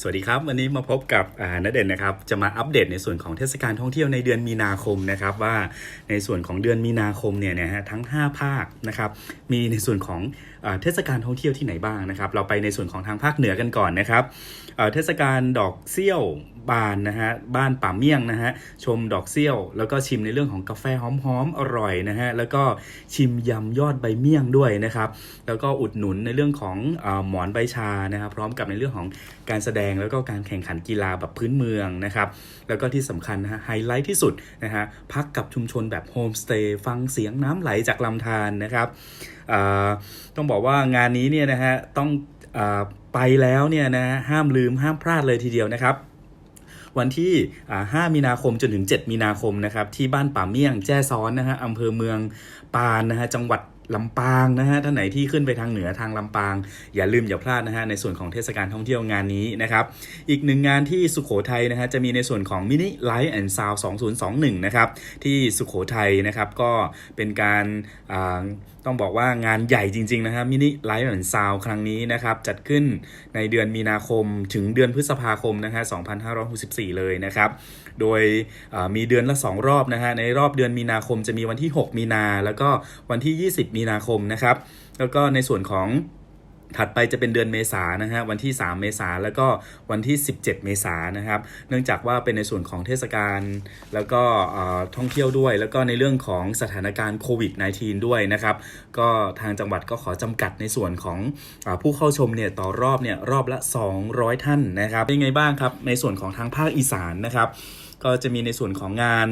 สวัสดีครับ วันนี้มาพบกับอ่านเด่นนะครับ จะมาอัปเดตในส่วนของเทศกาลท่องเที่ยวในเดือนมีนาคมนะครับว่าในส่วนของเดือนมีนาคมเนี่ยนะฮะทั้ง 5 ภาคนะครับมีในส่วนของอเทศกาลท่องเที่ยวที่ไหนบ้างนะครับ เราไปในส่วนของทางภาคเหนือกันก่อนนะครับเทศกาลดอกเซี่ยวบานนะฮะบ้านป่าเมี่ยงนะฮะชมดอกเซี่ยว แล้วก็ชิมในเรื่องของกาแฟหอมๆอร่อยนะฮะแล้วก็ชิมยำยอดใบเมี่ยงด้วยนะครับ แล้วก็อุดหนุนในเรื่องของอหมอนใบชานะครับพร้อมกับในเรื่องของการแสดงแล้วก็การแข่งขันกีฬาแบบพื้นเมืองนะครับ แล้วก็ที่สำคัญนะฮะไฮไลท์ที่สุดนะฮะพักกับชุมชนแบบโฮมสเตย์ฟังเสียงน้ำไหลจากลำธารนะครับต้องบอกว่างานนี้เนี่ยนะฮะต้องอไปแล้วเนี่ยนะฮะห้ามลืมห้ามพลาดเลยทีเดียวนะครับวันที่อ่า5มีนาคมจนถึง 7 มีนาคมนะครับที่บ้านป่าเมี่ยงแจ้ซ้อนนะฮะอำเภอเมืองปานนะฮะจังหวัด ลำปางนะฮะท่านไหนที่ขึ้นไปทางเหนือทางลำปาง อย่าลืมอย่าพลาดนะฮะในส่วนของเทศกาลท่องเที่ยวงานนี้นะครับอีกหนึ่งงานที่สุขโขทัยนะฮะจะมีในส่วนของมินิไลท์แอนด์ซาว2021 นะครับที่สุขโขทัยนะครับก็เป็นการอ่าต้องบอกว่างานใหญ่จริงๆนะฮะมินิไลท์แอนด์ซาวครั้งนี้นะครับจัดขึ้นในเดือนมีนาคมถึงเดือนพฤษภาคมนะฮะ2564 เลยนะครับโดยอ่ามีเดือนละ 2 รอบนะฮะในรอบเดือนมีนาคมจะมีวันที่ 6 มีนาแล้วก็วันที่ 20มีนาคมนะครับ แล้วก็ในส่วนของถัดไปจะเป็นเดือนเมษานะฮะวันที่ 3 เมษาแล้วก็วันที่ 17 เมษานะครับ เนื่องจากว่าเป็นในส่วนของเทศกาลแล้วก็ท่องเที่ยวด้วย แล้วก็ในเรื่องของสถานการณ์โควิด -19 ด้วยนะครับ ก็ทางจังหวัดก็ขอจำกัดในส่วนของอผู้เข้าชมเนี่ยต่อรอบเนี่ยรอบละ 200 ท่านนะครับ เป็นไงบ้างครับ ในส่วนของทางภาคอีสานนะครับ ก็จะมีในส่วนของงาน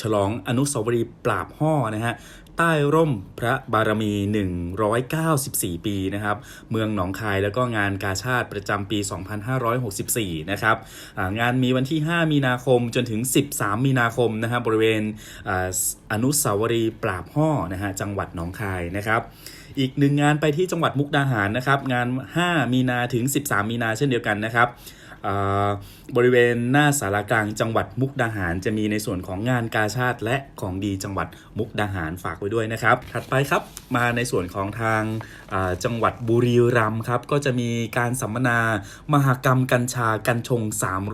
ฉลองอนุสาวรีย์ปราบห่อนะฮะ ใต้ร่มพระบารมี 194 ปีนะครับ เมืองหนองคายแล้วก็งานกาชาติประจำปี 2564 นะครับอ่างานมีวันที่ 5 มีนาคมจนถึง 13 มีนาคมนะฮะบริเวณอนุสาวรีย์ปราบห่อนะฮะจังหวัดหนองคายนะครับอีกหนึ่งงานไปที่จังหวัดมุกดาหารนะครับ งาน 5 มีนาถึง 13 มีนาเช่นเดียวกันนะครับ บริเวณหน้าสารกลางจังหวัดมุกดาหาร จะมีในส่วนของงานกาชาติ และของดีจังหวัดมุกดาหารฝากไว้ด้วยนะครับ ถัดไปครับมาในส่วนของทางาจังหวัดบุรีรัมย์ครับก็จะมีการสัมมนามหกรรมกัญชากัญชง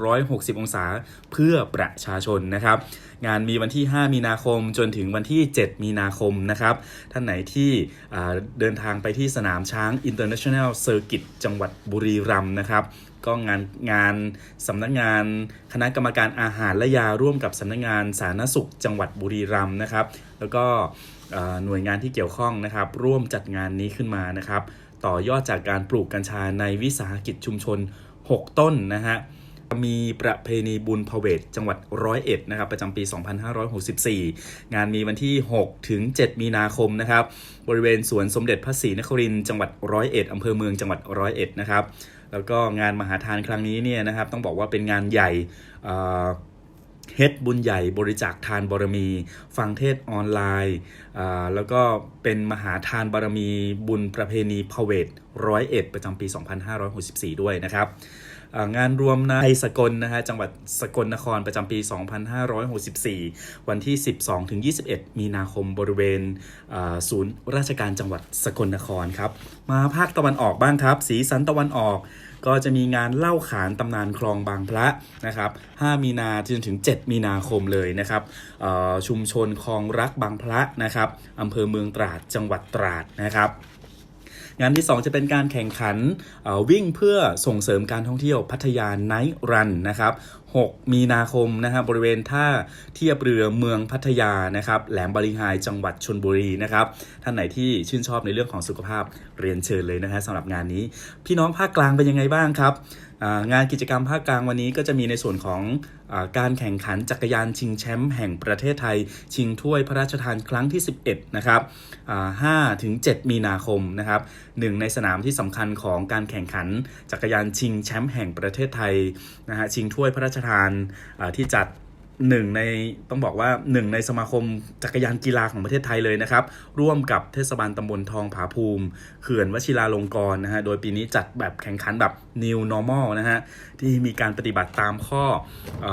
360 องศาเพื่อประชาชนนะครับ งานมีวันที่ 5 มีนาคมจนถึงวันที่ 7 มีนาคมนะครับ ท่านไหนที่เดินทางไปที่สนามช้าง International Circuit จังหวัดบุรีรัมย์นะครับ ก็งานงานสำนักงานคณะกรรมการอาหารและยาร่วมกับสำนักงานสาธารณสุขจังหวัดบุรีรัมย์นะครับ แล้วก็หน่วยงานที่เกี่ยวข้องนะครับ ร่วมจัดงานนี้ขึ้นมานะครับ ต่อยอดจากการปลูกกัญชาในวิสาหกิจชุมชน 6 ต้นนะฮะมีประเพณีบุญพเวทจังหวัดร้อยเอ็ดนะครับประจำปี 2564 งานมีวันที่ 6 ถึง 7 มีนาคมนะครับ บริเวณสวนสมเด็จพระศรีนครินทร์จังหวัดร้อยเอ็ดอำเภอเมืองจังหวัดร้อยเอ็ดนะครับ แล้วก็งานมหาทานครั้งนี้เนี่ยนะครับต้องบอกว่าเป็นงานใหญ่เฮ็ดบุญใหญ่บริจาคทานบารมี ฟังเทศออนไลน์แล้วก็เป็นมหาทานบารมีบุญประเพณีพเวทร้อยเอ็ดประจำปี 2564 ด้วยนะครับ งานรวมในสกลนะฮะจังหวัดสกลนครประจำปี 2564 วันที่ 12ถึง21 มีนาคมบริเวณศูนย์ราชการจังหวัดสกลนครครับมาภาคตะวันออกบ้างครับ สีสันตะวันออกก็จะมีงานเล่าขานตำนานคลองบางพระนะครับ 5 มีนาจนถึง 7 มีนาคมเลยนะครับชุมชนคลองรักบางพระนะครับอำเภอเมืองตราดจังหวัดตราดนะครับ งานที่ 2 จะเป็นการแข่งขันวิ่งเพื่อส่งเสริมการท่องเที่ยวพัทยาไนท์รันนะครับ 6 มีนาคมนะครับบริเวณท่าเทียบเรือเมืองพัทยานะครับแหลมบาริงไฮจังหวัดชนบุรีนะครับท่านไหนที่ชื่นชอบในเรื่องของสุขภาพเรียนเชิญเลยนะฮะสำหรับงานนี้ พี่น้องภาคกลางเป็นยังไงบ้างครับงานกิจกรรมภาคกลางวันนี้ก็จะมีในส่วนของอการแข่งขันจักรยานชิงแชมป์แห่งประเทศไทย ชิงถ้วยพระราชทานครั้งที่ 11 นะครับอ่า5ถึง 7 มีนาคมนะครับหนึ่งในสนามที่สำคัญของการแข่งขันจักรยานชิงแชมป์แห่งประเทศไทยนะฮะชิงถ้วยพระราชทานที่จัดหนึ่งในต้องบอกว่าหนึ่งในสมาคมจักรยานกีฬาของประเทศไทยเลยนะครับ ร่วมกับเทศบาลตำบลทองผาภูมิ เขื่อนวชิราลงกรณ์นะฮะโดยปีนี้จัดแบบแข่งขันแบบ New Normal นะฮะที่มีการปฏิบัติตามข้ออ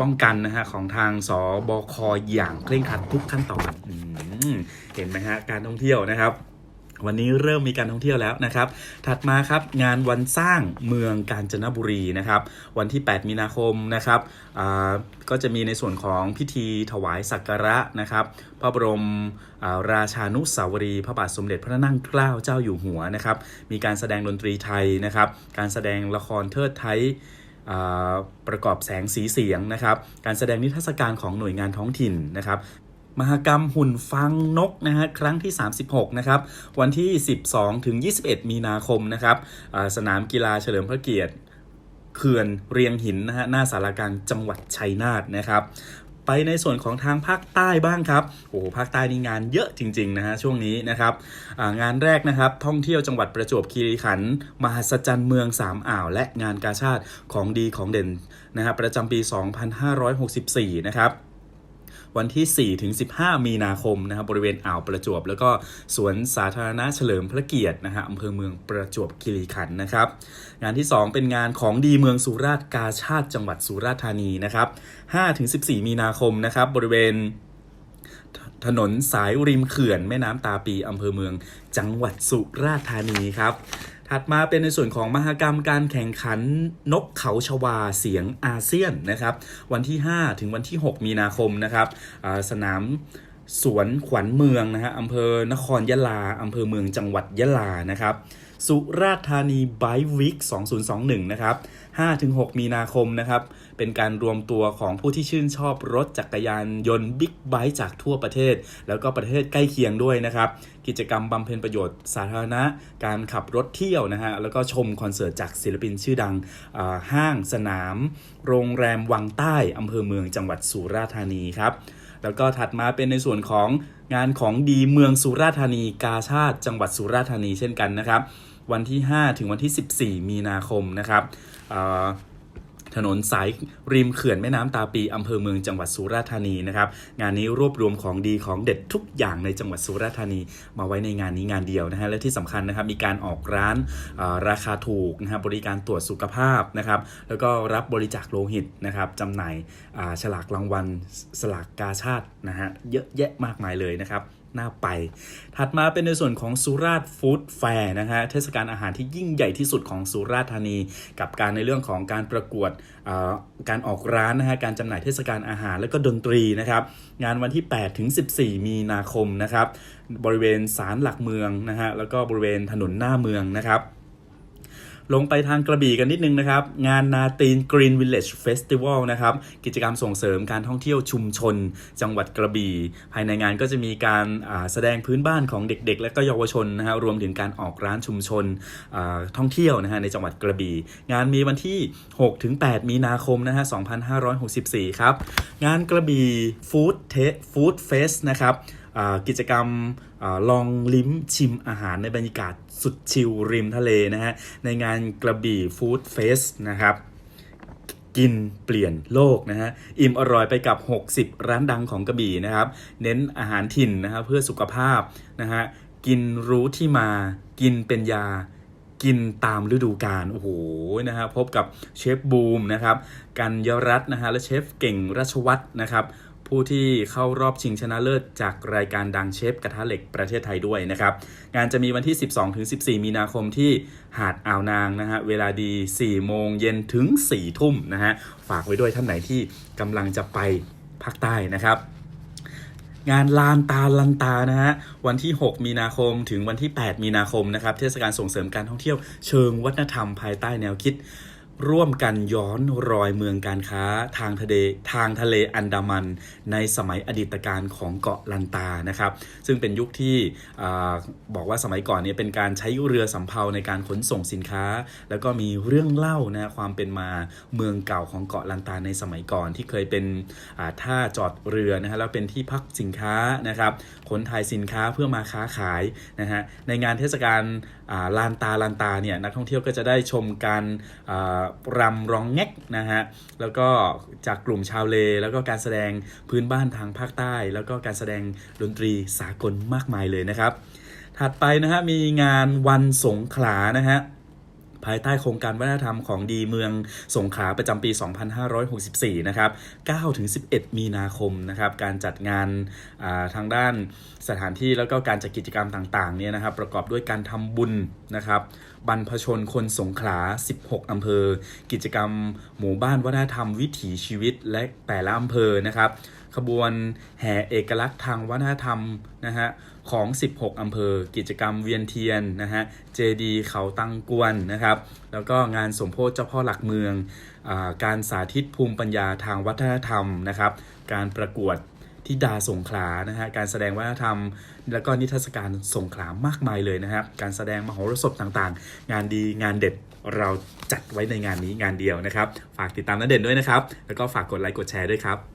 ป้องกันนะฮะของทางสบคอย่างเคร่งครัดทุกขั้นตอนอเห็นไหมฮะการท่องเที่ยวนะครับ วันนี้เริ่มมีการท่องเที่ยวแล้วนะครับ ถัดมาครับงานวันสร้างเมืองกาญจนบุรีนะครับ วันที่ 8 มีนาคมนะครับก็จะมีในส่วนของพิธีถวายสักการะนะครับพระบรมาราชานุสาวรี พระบาทสมเด็จพระนั่งเกล้าเจ้าอยู่หัวนะครับ มีการแสดงดนตรีไทยนะครับ การแสดงละครเทิดไทยประกอบแสงสีเสียงนะครับ การแสดงนิทรรศการของหน่วยงานท้องถิ่นนะครับ มหกรรมหุ่นฟังนกนะฮะครั้งที่ 36 นะครับ วันที่ 12 ถึง 21 มีนาคมนะครับสนามกีฬาเฉลิมพระเกียรติเขื่อนเรียงหินนะฮะหน้าสารกลางจังหวัดชัยนาทนะครับไปในส่วนของทางภาคใต้บ้างครับ โอ้โหภาคใต้นี่งานเยอะจริงๆนะฮะช่วงนี้นะครับงานแรกนะครับท่องเที่ยวจังหวัดประจวบคีรีขันธ์มหัศจรรย์เมืองสามอ่าว และงานกาชาติของดีของเด่นนะฮะประจำปี 2564 นะครับ วันที่ 4 ถึง 15 มีนาคมนะครับบริเวณอ่าวประจวบ แล้วก็สวนสาธารณะเฉลิมพระเกียรตินะฮะอำเภอเมืองประจวบคีรีขันธ์นะครับ งานที่ 2 เป็นงานของดีเมืองสุราษฎร์กาชาติจังหวัดสุราษฎร์ธานีนะครับ5ถึง 14 มีนาคมนะครับบริเวณถนนสายริมเขื่อนแม่น้ำตาปีอำเภอเมืองจังหวัดสุราษฎร์ธานีครับ ถัดมาเป็นในส่วนของมหกรรมการแข่งขันนกเขาชวาเสียงอาเซียนนะครับวันที่ 5 ถึงวันที่ 6 มีนาคมนะครับสนามสวนขวัญเมืองนะฮะอำเภอนครยะลาอำเภอเมืองจังหวัดยะลานะครับ สุราษฎร์ธานีไบวิก2021 นะครับ 5-6 มีนาคมนะครับ เป็นการรวมตัวของผู้ที่ชื่นชอบรถจักรยานยนต์บิ๊กไบค์จากทั่วประเทศ แล้วก็ประเทศใกล้เคียงด้วยนะครับ กิจกรรมบำเพ็ญประโยชน์สาธารณะ การขับรถเที่ยวนะฮะ แล้วก็ชมคอนเสิร์ตจากศิลปินชื่อดังห้างสนาม โรงแรมวังใต้อำเภอเมืองจังหวัดสุราษฎร์ธานีครับแล้วก็ถัดมาเป็นในส่วนของ งานของดีเมืองสุราษฎร์ธานีกาชาติจังหวัดสุราษฎร์ธานีเช่นกันนะครับ วันที่ 5 ถึงวันที่ 14 มีนาคมนะครับ ถนนสายริมเขื่อนแม่น้ำตาปีอำเภอเมืองจังหวัดสุราษฎร์ธานีนะครับงานนี้รวบรวมของดีของเด็ดทุกอย่างในจังหวัดสุราษฎร์ธานี มาไว้ในงานนี้งานเดียวนะฮะและที่สำคัญนะครับมีการออกร้านราคาถูกนะครับบริการตรวจสุขภาพนะครับแล้วก็รับบริจาคโลหิตนะครับจำหน่ายฉลากรางวัลสลากกาชาตินะฮะเยอะแยะมากมายเลยนะครับ น่าไป ถัดมาเป็นในส่วนของสุราษฎร์ฟู้ดแฟร์นะฮะเทศกาลอาหารที่ยิ่งใหญ่ที่สุดของสุราษฎร์ธานี กับการในเรื่องของการประกวดอ่าการออกร้านนะฮะการจำหน่ายเทศกาลอาหารและก็ดนตรีนะครับงานวันที่ 8 ถึง 14 มีนาคมนะครับบริเวณศาลหลักเมืองนะฮะแล้วก็บริเวณถนนหน้าเมืองนะครับ ลงไปทางกระบี่กันนิดนึงนะครับ งานนาตีน Green Village Festival นะครับ กิจกรรมส่งเสริมการท่องเที่ยวชุมชน จังหวัดกระบี่ ภายในงานก็จะมีการแสดงพื้นบ้านของเด็ก ๆ และก็เยาวชนนะฮะรวมถึงการออกร้านชุมชนท่องเที่ยวนะฮะในจังหวัดกระบี่ งานมีวันที่ 6-8 มีนาคมนะฮะ 2564 ครับ งานกระบี่ฟู้ดเทฟู้ดเฟสนะครับกิจกรรม ลองลิ้มชิมอาหารในบรรยากาศสุดชิลริมทะเลนะฮะ ในงานกระบี่ฟู้ดเฟสนะครับกินเปลี่ยนโลกนะฮะ อิ่มอร่อยไปกับ 60 ร้านดังของกระบี่นะครับ เน้นอาหารถิ่นนะครับเพื่อสุขภาพนะฮะ กินรู้ที่มา กินเป็นยา กินตามฤดูกาลโอ้โหนะฮะพบกับเชฟบูมนะครับ กันยรัตน์นะฮะและเชฟเก่งรัชวัฒน์นะครับ ผู้ที่เข้ารอบชิงชนะเลิศจากรายการดังเชฟกระทะเหล็กประเทศไทยด้วยนะครับ งานจะมีวันที่ 12-14 มีนาคมที่หาดอ่าวนางนะฮะ เวลาดี 4 โมงเย็นถึง 4 ทุ่มนะฮะ ฝากไว้ด้วยท่านไหนที่กำลังจะไปภาคใต้นะครับงานลานตาลันตานะฮะวันที่ 6 มีนาคมถึงวันที่ 8 มีนาคมนะครับเทศกาลส่งเสริมการท่องเที่ยวเชิงวัฒนธรรมภายใต้แนวคิด ร่วมกันย้อนรอยเมืองการค้าทางทะเลทางทะเลอันดามันในสมัยอดีตการของเกาะลันตานะครับ ซึ่งเป็นยุคที่อบอกว่าสมัยก่อนเนี่ยเป็นการใช้เรือสำเภาในการขนส่งสินค้า แล้วก็มีเรื่องเล่านะความเป็นมาเมืองเก่าของเกาะลันตาในสมัยก่อนที่เคยเป็นท่าจอดเรือนะฮะแล้วเป็นที่พักสินค้านะครับขนถ่ายสินค้าเพื่อมาค้าขายนะฮะในงานเทศกาลลานตาลานตาเนี่ยนักท่องเที่ยวก็จะได้ชมการรำร้องแงกนะฮะแล้วก็จากกลุ่มชาวเล แล้วก็การแสดงพื้นบ้านทางภาคใต้ แล้วก็การแสดงดนตรีสากลมากมายเลยนะครับ ถัดไปนะฮะมีงานวันสงขลานะฮะภายใต้โครงการวัฒนธรรมของดีเมืองสงขลาประจำปี 2564 นะครับ 9-11 มีนาคมนะครับ การจัดงานาทางด้านสถานที่แล้วก็การจัดกิจกรรมต่างๆ เนี่ยนะครับ ประกอบด้วยการทำบุญนะครับ บรรพชนคนสงขลา 16 อำเภอ กิจกรรม หมู่บ้านวัฒนธรรมวิถีชีวิตและแต่ละอำเภอนะครับ ขบวนแห่เอกลักษณ์ทางวัฒนธรรมนะฮะของ 16 อำเภอ กิจกรรมเวียนเทียนนะฮะ เจดีเขาตังกวนนะครับ แล้วก็งานสมโพธิเจ้าพ่อหลักเมืองอการสาธิตภูมิปัญญาทางวัฒนธรรมนะครับ การประกวด ที่ดาสงขลานะฮะการแสดงวัฒนธรรม แล้วก็นิทรรศการสงขลามากมายเลยนะครับ การแสดงมโหรสพต่างๆ งานดีงานเด็ดเราจัดไว้ในงานนี้งานเดียวนะครับ ฝากติดตามนัดเด่นด้วยนะครับ แล้วก็ฝากกดไลค์กดแชร์ด้วยครับ